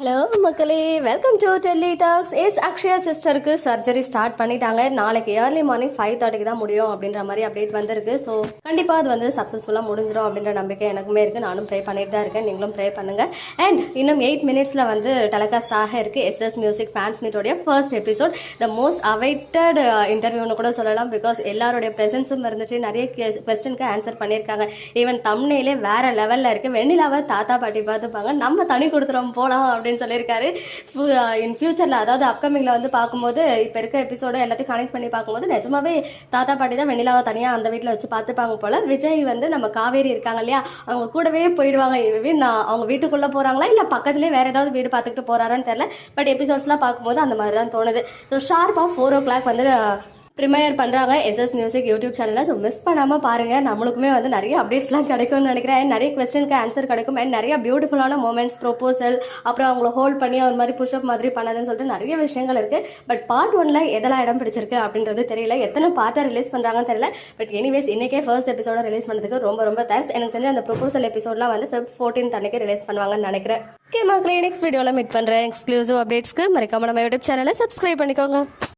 Hello மக்களே. Welcome to Delhi talks S Akshaya சிஸ்டருக்கு surgery start பண்ணிட்டாங்க. நாளைக்கு ஏர்லி மார்னிங் ஃபைவ் தேர்ட்டிக்கு தான் முடியும் அப்படின்ற மாதிரி அப்டேட் வந்திருக்கு. ஸோ கண்டிப்பாக அது வந்து சக்ஸஸ்ஃபுல்லாக முடிஞ்சிடும் அப்படின்ற நம்பிக்கை எனக்குமே இருக்குது நானும் ப்ரே பண்ணிட்டு தான் இருக்கேன். நீங்களும் ப்ரே பண்ணுங்கள் அண்ட் இன்னும் எயிட் மினிட்ஸில் வந்து டெலகாஸ்ட் ஆக இருக்குது SS music fans மீட்டோடைய first episode the most awaited இன்டர்வியூன்னு கூட சொல்லலாம். பிகாஸ் எல்லாருடைய ப்ரெசன்ஸும் இருந்துச்சு. நிறைய கொஸ்டினுக்கு ஆன்சர் பண்ணியிருக்காங்க. ஈவன் தம்னையிலே வேறு லெவலில் இருக்குது வெண்ணிலாவை தாத்தா பாட்டி பார்த்துப்பாங்க. நம்ம தனி கொடுத்துறோம். போகலாம் அப்படின்னு சொல்லியிருக்காரு. இன் ஃபியூச்சரில் அதாவது அப்கமிங்கில் வந்து பார்க்கும்போது இப்போ இருக்க எபிசோடு எல்லாத்தையும் கனெக்ட் பண்ணி பார்க்கும்போது நிஜமாவே தாத்தா பாட்டி தான் வெண்ணிலாவை தனியாக அந்த வீட்டில் வச்சு பார்த்துப்பாங்க போல. விஜய் வந்து நம்ம காவேரி இருக்காங்க இல்லையா அவங்க கூடவே போயிடுவாங்க. இவன் நான் அவங்க வீட்டுக்குள்ளே போகிறாங்களா இல்லை பக்கத்துலேயே வேறு ஏதாவது வீடு பார்த்துக்கிட்டு போகிறாரான்னு தெரில பட் எபிசோட்ஸ்லாம் பார்க்கும்போது அந்த மாதிரி தான் தோணுது. ஸோ ஷார்ப்பாக ஃபோர் ஓ கிளாக் வந்து ப்ரிமையர் பண்ணுறாங்க எஸ்எஸ் மியூசிக் யூடியூப் சேனலில் ஸோ மிஸ் பண்ணாமல் பாருங்கள் நம்மளுக்குமே வந்து நிறைய அப்டேட்ஸ்லாம் கிடைக்கும்னு நினைக்கிறேன். நிறைய கொஸ்டினுக்கு ஆன்சர் கிடைக்கும். அண்ட் நிறைய பியூட்டிஃபுல்லான மூமெண்ட்ஸ் ப்ரொப்போசல் அப்புறம் அவங்கள ஹோல்ட் பண்ணி ஒரு மாதிரி புஷ்அப் மாதிரி பண்ணதுன்னு சொல்லிட்டு நிறைய விஷயங்கள் இருக்குது பட் பார்ட் ஒன்ல எதெல்லாம் இடம் பிடிச்சிருக்கு அப்படின்றது தெரியல. எத்தனை பார்ட்டாக ரிலீஸ் பண்ணுறாங்கன்னு தெரியல. பட் எனிவேஸ் இன்னைக்கே ஃபர்ஸ்ட் எபிசோட ரிலீஸ் பண்ணதுக்கு ரொம்ப ரொம்ப தேங்க்ஸ் எனக்கு தெரிஞ்ச அந்த ப்ரொபோசல் எபிசோட்லாம் வந்து ஃபெப் ஃபோர்டீன் அன்னைக்கு ரிலீஸ் பண்ணுவாங்கன்னு நினைக்கிறேன். ஓகே மக்களே நெக்ஸ்ட் வீடியோவில் மீட் பண்ணுறேன் எக்ஸ்க்ளூசிவ் அப்டேட்ஸ்க்கு மறக்காம நம்ம யூடியூப் சேனலை சப்ஸ்கிரைப் பண்ணிக்கோங்க.